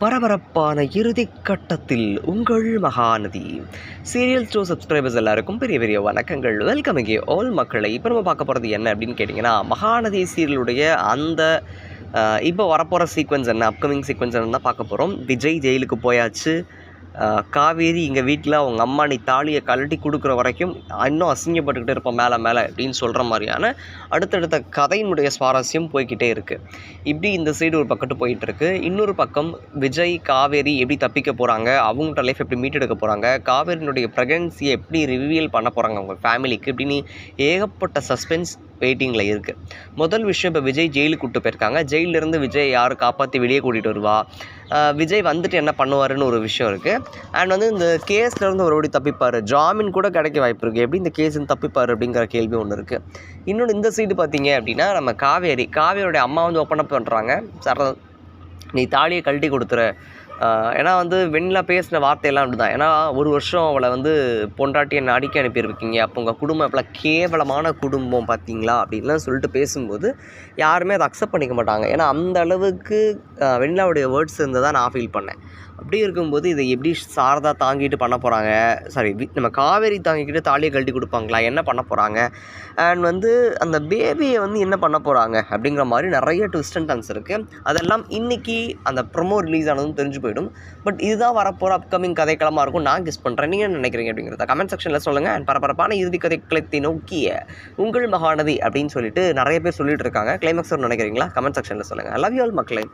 பரபரப்பான இறுதி கட்டத்தில் உங்கள் மகாநதி. சீரியல் ஷோ சப்ஸ்கிரைபர்ஸ் எல்லாருக்கும் பெரிய பெரிய வணக்கங்கள். வெல்கம் இங்கே ஆல் மக்களை. இப்போ நம்ம பார்க்க போகிறது என்ன அப்படின்னு கேட்டிங்கன்னா மகாநதி சீரியலுடைய அந்த இப்போ வரப்போகிற சீக்வன்ஸ் என்ன அப்கமிங் சீக்வன்ஸ் என்ன தான் பார்க்க போகிறோம் விஜய் ஜெயிலுக்கு போயாச்சு. காவேரி எங்கள் வீட்டில் அவங்க அம்மா நீ தாலியை கழட்டி கொடுக்குற வரைக்கும் இன்னும் அசிங்கப்பட்டுக்கிட்டு இருப்போம் மேலே மேலே அப்படின்னு சொல்கிற மாதிரியான அடுத்தடுத்த கதையினுடைய சுவாரஸ்யம் போய்க்கிட்டே இருக்குது இப்படி இந்த சைடு ஒரு பக்கத்து போயிட்டுருக்கு. இன்னொரு பக்கம் விஜய் காவேரி எப்படி தப்பிக்க போகிறாங்க அவங்கள்ட்ட லைஃப் எப்படி மீட்டெடுக்க போகிறாங்க காவேரியினுடைய ப்ரெக்னன்சியை எப்படி ரிவீல் பண்ண போகிறாங்க அவங்க ஃபேமிலிக்கு இப்படின்னு ஏகப்பட்ட சஸ்பென்ஸ் வெயிட்டிங்கில் இருக்குது முதல் விஷயம் இப்போ விஜய் ஜெயிலுக்கு கூப்பிட்டு போயிருக்காங்க. ஜெயிலிருந்து விஜய் யார் காப்பாற்றி வெளியே கூட்டிகிட்டு வருவா? விஜய் வந்துட்டு என்ன பண்ணுவாருன்னு ஒரு விஷயம் இருக்குது அண்ட் வந்து இந்த கேஸ்லேருந்து ஒரு ஓடி தப்பிப்பார். ஜாமீன் கூட கிடைக்க வாய்ப்பு இருக்குது எப்படி இந்த கேஸ் தப்பிப்பார் அப்படிங்கிற கேள்வி ஒன்று இருக்குது இன்னொன்று இந்த சைடு பார்த்தீங்க அப்படின்னா நம்ம காவேரி காவேரியோடைய அம்மா வந்து ஓப்பன் அப் பண்ணுறாங்க சார் நீ தாலியை கழட்டி கொடுத்துற ஏன்னா வந்து வெண்ணிலா பேசின வார்த்தையெல்லாம் அப்படி தான் ஏன்னா ஒரு வருஷம் அவளை வந்து பொண்டாட்டியை அடிக்க அனுப்பியிருக்கீங்க. அப்போ உங்கள் குடும்பம் எப்பலாம் கேவலமான குடும்பம் பார்த்தீங்களா அப்படின்லாம் சொல்லிட்டு பேசும்போது யாருமே அதை அக்செப்ட் பண்ணிக்க மாட்டாங்க. ஏன்னா அந்த அளவுக்கு வெண்ணிலாவுடைய வேர்ட்ஸ் இருந்ததா நான் ஃபீல் பண்ணேன். அப்படி இருக்கும்போது இதை எப்படி சாரதா தாங்கிட்டு பண்ண போகிறாங்க சாரி நம்ம காவேரி தாங்கிக்கிட்டு தாலியை கழட்டி கொடுப்பாங்களா? என்ன பண்ண போகிறாங்க அண்ட் வந்து அந்த பேபியை வந்து என்ன பண்ண போகிறாங்க அப்படிங்கிற மாதிரி நிறைய ட்விஸ்ட் அண்ட் டர்ன்ஸ் இருக்குது அதெல்லாம் இன்றைக்கி அந்த ப்ரொமோ ரிலீஸ் ஆனதும் தெரிஞ்சு போயிடும். பட் இதுதான் வரப்போகிற அப்கமிங் கதைக்களமாக இருக்கும். நான் கிஸ் பண்ணுறேன் நீங்கள் என்ன நினைக்கிறீங்க அப்படிங்கிறத கமெண்ட் செக்ஷனில் சொல்லுங்கள் அண்ட் பரபரப்பான இறுதி கதைக்களத்தை நோக்கிய உங்கள் மகாநதி அப்படின்னு சொல்லிட்டு நிறைய பேர் சொல்லிட்டு இருக்காங்க. கிளைமேக்ஸ் நினைக்கிறீங்களா? கமெண்ட் செக்ஷனில் சொல்லுங்கள் லவ் யூ ஆல் மக்களே.